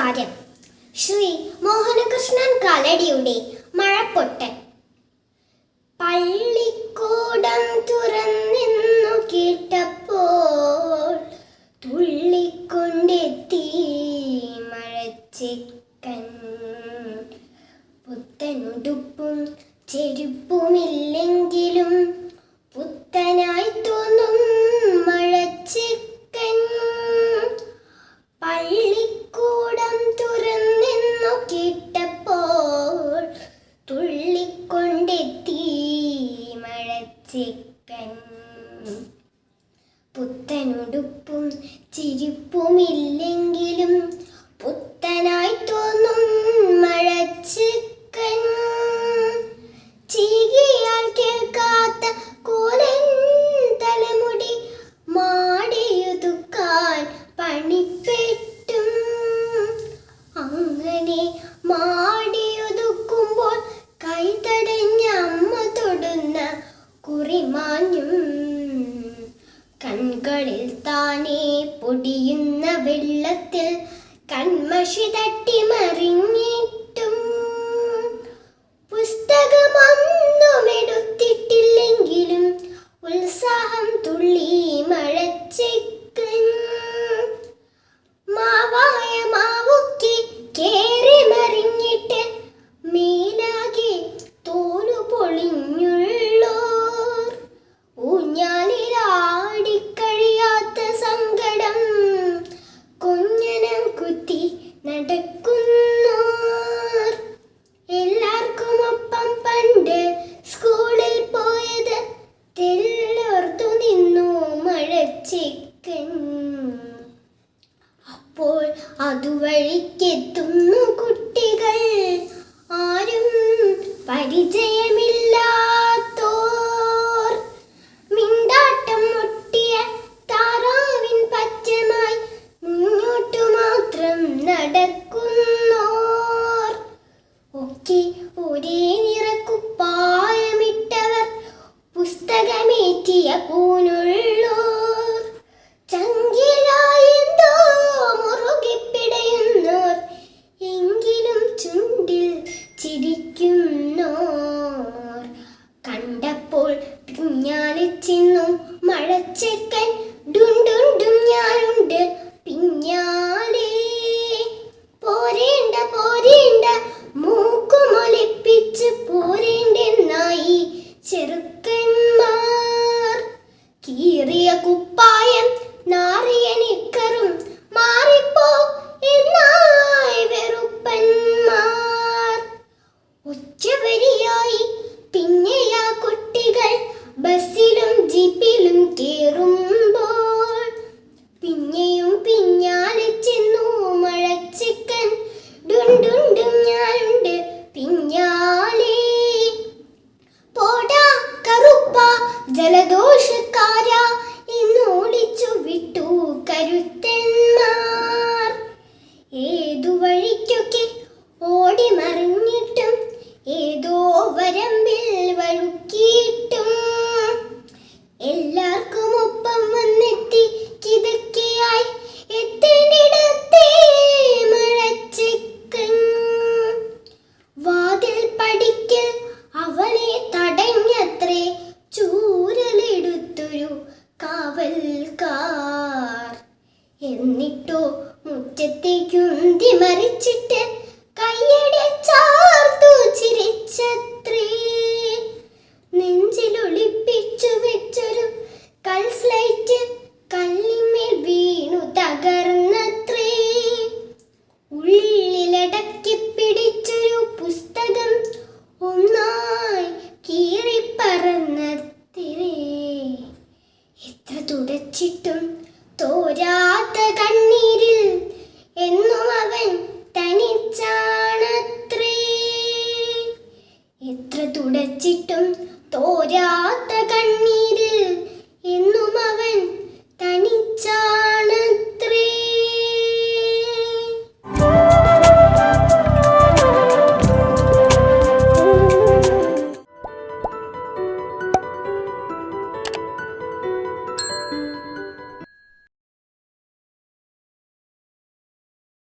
നമസ്കാരം ശ്രീ മോഹനകൃഷ്ണൻ കാലടിയുടെ മഴപ്പൊട്ടൻ. പള്ളിക്കൂടം തുറന്നെന്നു കേട്ടപ്പോൾ തുള്ളിക്കൊണ്ടെത്തി മഴച്ചിക്കൻ പുത്തനുടുപ്പും ചെരുപ്പുമില്ലെങ്കിലും മഴച്ചിക്കൻ പുത്തനുടുപ്പും ചിരിപ്പുമില്ലെങ്കിലും പുത്തനായി തോന്നും കൺമഷി തട്ടി മറിഞ്ഞിട്ടും പുസ്തകമൊന്നും എടുത്തിട്ടില്ലെങ്കിലും ഉത്സാഹം തുള്ളി മഴച്ചെക്കൻ അതുവഴിക്കെത്തുന്നു കുട്ടികൾ. ആരും പരിചയമില്ലാത്തോർ. മിണ്ടാട്ടം മുട്ടിയ താറാവിൻ പച്ചമായി മുന്നോട്ടു മാത്രം നടക്കുന്നോർ. ഒക്കെ ഒരേ നിറക്കുപ്പായമിട്ടവർ. പുസ്തകമേറ്റിയ കൂനുള്ളോർ മഴച്ചെക്കൻ ഡുണ്ടുണ്ടും ബസ്സിലും ജീപ്പിലും കേറുമ്പോൾ കാവൽക്കാർ എന്നിട്ടോ മുറ്റത്തേക്കുന്തി മറിച്ചിട്ട് കയ്യടെ ചാർത്തു ചിരിച്ചു വെച്ചിട്ടും തോരാ